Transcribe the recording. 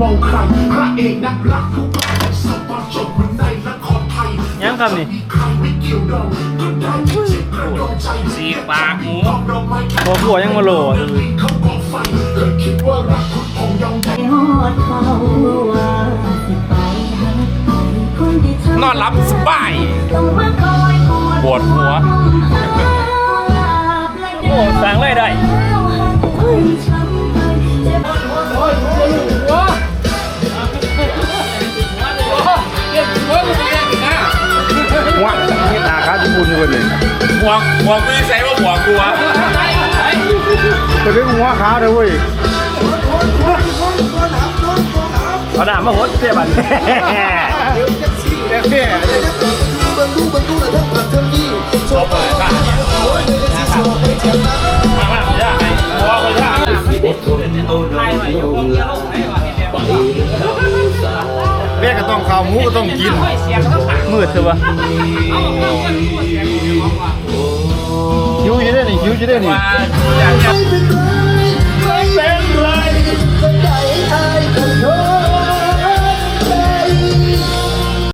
มองใครพระเอกนักรักผู้กล้าสบตอนจบเหมือนในละครไทยยังครับนี่มีใครไม่เกี่ยวดองก็ได้ที่เจ็บกระโดดใจสีปากหมูดอกดอกไม้พอผัวยังมาโหลดเขาบอกไฟเคยคิดว่ารักคุณคงยอมใจฮอดเขาว่าสิไปหาคนที่เธอนอนหลับสบายต้องมาคอยปวดปวดหัวโอ้สั่งเลยได้ ครับญี่ปุ่นเลยหวงหวงไม่ใส่ว่าหวงกลัวแต่เป็นหัวขาวเลยเว้ยเอาหน้ามาหดเสียบันเขาเปิดค่ะข้างหลังยากไอ้หัวคนยากเรียกก็ต้องข้าวหมูก็ต้องกินมืดเถอะวะ หิวจะ